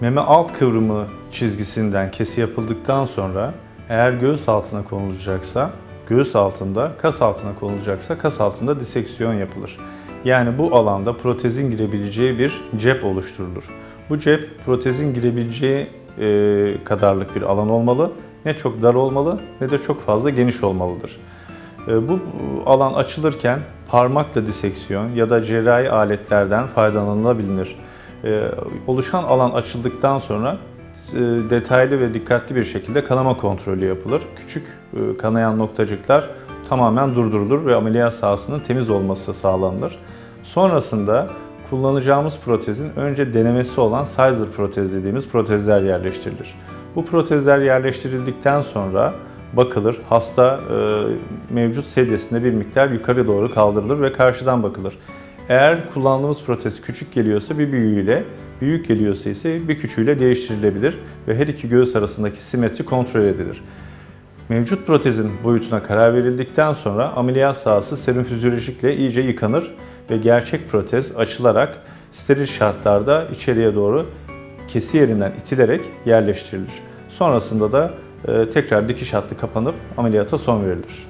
Meme alt kıvrımı çizgisinden kesi yapıldıktan sonra eğer göğüs altına konulacaksa göğüs altında, kas altına konulacaksa kas altında diseksiyon yapılır. Yani bu alanda protezin girebileceği bir cep oluşturulur. Bu cep protezin girebileceği e, kadarlık bir alan olmalı. Ne çok dar olmalı ne de çok fazla geniş olmalıdır. E, Bu alan açılırken parmakla diseksiyon ya da cerrahi aletlerden faydalanılabilir. E, Oluşan alan açıldıktan sonra e, detaylı ve dikkatli bir şekilde kanama kontrolü yapılır. Küçük e, kanayan noktacıklar tamamen durdurulur ve ameliyat sahasının temiz olması sağlanır. Sonrasında kullanacağımız protezin önce denemesi olan Sizer protez dediğimiz protezler yerleştirilir. Bu protezler yerleştirildikten sonra bakılır. Hasta e, mevcut sedyesinde bir miktar yukarı doğru kaldırılır ve karşıdan bakılır. Eğer kullandığımız protez küçük geliyorsa bir büyüğüyle, büyük geliyorsa ise bir küçüğüyle değiştirilebilir ve her iki göğüs arasındaki simetri kontrol edilir. Mevcut protezin boyutuna karar verildikten sonra ameliyat sahası serum fizyolojikle iyice yıkanır ve gerçek protez açılarak steril şartlarda içeriye doğru kesi yerinden itilerek yerleştirilir. Sonrasında da e, tekrar dikiş hattı kapanıp ameliyata son verilir.